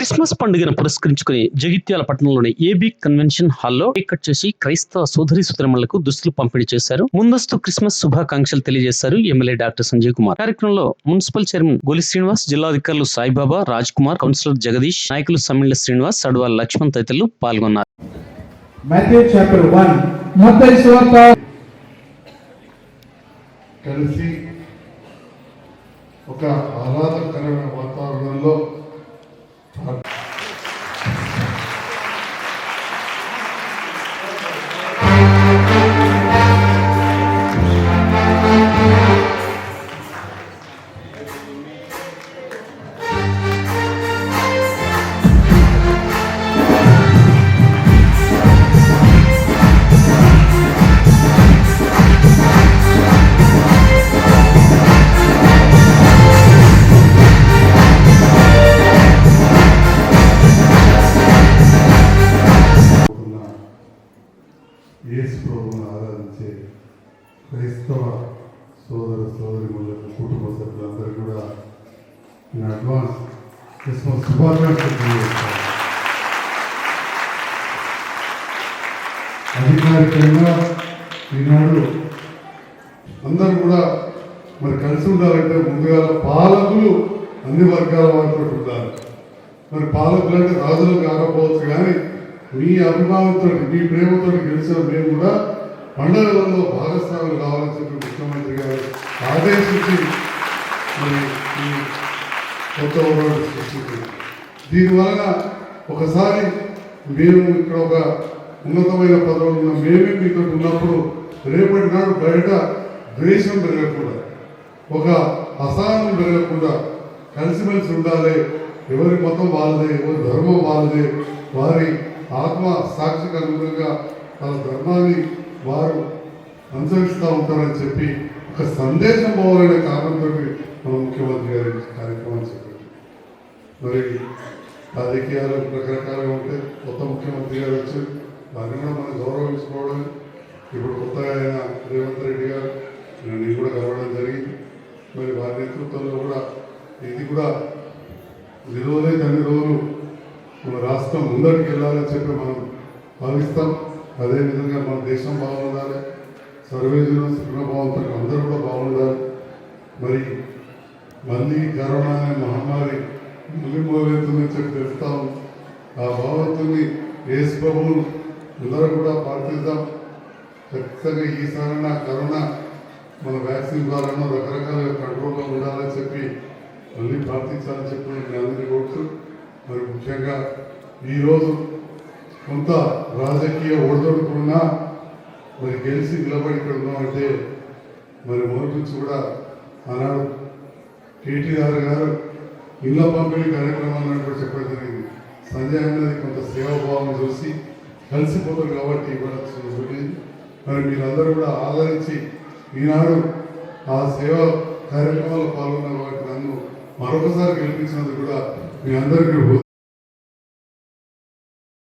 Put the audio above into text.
Christmas పండుగను పురస్కరించుకుని జగిత్యాల పట్టణంలోని ఏబీ కన్వెన్షన్ హాల్లో కేక్ చేసి క్రైస్తవ సోదరి సుతరములకు దుస్తులు పంపిణీ చేశారు. ముందస్తు క్రిస్మస్ శుభాకాంక్షలు తెలియజేశారు ఎమ్మెల్యే డాక్టర్ సంజయ్ కుమార్. కార్యక్రమంలో మున్సిపల్ చైర్మన్ గొలి శ్రీనివాస్ జిల్లాధికారులు సాయిబాబా రాజ్ కుమార్ కౌన్సిలర్ జగదీష్ నాయకులు సమ్మిళ్ళ శ్రీనివాస్ సడువాల లక్ష్మణ్ తదితరులు పాల్గొన్నారు. కలిసి ఒక ఆహ్లాదకరమైన వాతావరణంలో క్రైస్తవ సోదర సోదరి కుటుంబ సభ్యులందరూ కూడా నేను అడ్వాన్స్ క్రిస్మస్ శుభాకాంక్షలు తెలియజేస్తాను అధికారికంగా ఈనాడు అందరూ కూడా మరి కలిసి ఉండాలంటే ముందుగా పాలకులు అన్ని వర్గాల వారితో ఉండాలి. మరి పాలకులు అంటే రాజులు కాకపోవచ్చు కానీ మీ అభిమానంతో మీ ప్రేమతో గెలిచిన మేము కూడా పండుగలలో భాగస్వాములు కావాలని చెప్పి ముఖ్యమంత్రి గారు ఆదేశించి మరి ఈ కొత్త ఓవర్లు సృష్టించింది దీనివలన ఒకసారి మేము ఇక్కడ ఒక ఉన్నతమైన పదవులు ఉన్న మేమే ఇక్కడ ఉన్నప్పుడు రేపటి నాడు బయట ద్వేషం పెరగకుండా ఒక అసహనం పెరగకుండా కలిసిమెలిసి ఉండాలి. ఎవరి మతం వాళ్ళదే ఎవరి ధర్మం వాళ్ళదే. వారి ఆత్మ సాక్షికి అనుగుణంగా వాళ్ళ ధర్మాన్ని వారు అనుసరిస్తూ ఉంటారని చెప్పి ఒక సందేశం పోవాలనే కారణంతో మన ముఖ్యమంత్రి గారి కార్యక్రమం చెప్పారు మరి రాజకీయాలు రకరకాలుగా ఉంటే కొత్త ముఖ్యమంత్రి గారు వచ్చి వారిని కూడా మనం గౌరవించుకోవడం ఇప్పుడు కొత్తగా ఆయన రేవంత్ రెడ్డి గారు నేను కూడా కలవడం జరిగింది. మరి వారి నేతృత్వంలో కూడా ఇది కూడా ఎన్ని రోజులైతే రోజులు మన రాష్ట్రం ముందరికి వెళ్ళాలని చెప్పి మనం భావిస్తాం. అదేవిధంగా మన దేశం బాగుండాలి సర్వేజన సుఖభావంతో అందరూ కూడా బాగుండాలి. మరి మళ్ళీ కరోనా అనే మహమ్మారి మళ్ళీ మొదలవుతుందని చెప్పి తెలుస్తాం ఆ భావంతుని యేసు ప్రభువులు అందరూ కూడా పాటిద్దాం ఖచ్చితంగా ఈసారైనా కరోనా మన వ్యాక్సిన్ ద్వారానో రకరకాల కంట్రోల్లో ఉండాలని చెప్పి మళ్ళీ ప్రార్థించాలని చెప్పి నేను అందరినీ కోరుతూ మరి ముఖ్యంగా ఈరోజు కొంత రాజకీయ ఒడిదొడుకున్నా మరి గెలిచి నిలబడి ఇక్కడ ఉన్నామంటే మరి మొదటి నుంచి కూడా ఆనాడు కేటీఆర్ గారు ఇళ్ళ పంపిణీ కార్యక్రమాలను కూడా చెప్పడం జరిగింది. సంజయ్ అన్నది కొంత సేవాభావం చూసి కలిసిపోతారు కాబట్టి ఇవ్వాల్సి మరి మీరందరూ కూడా ఆదరించి ఈనాడు ఆ సేవా కార్యక్రమాల్లో పాల్గొన్న వాటి నన్ను మరొకసారి గెలిపించినందుకు కూడా మీ అందరికీ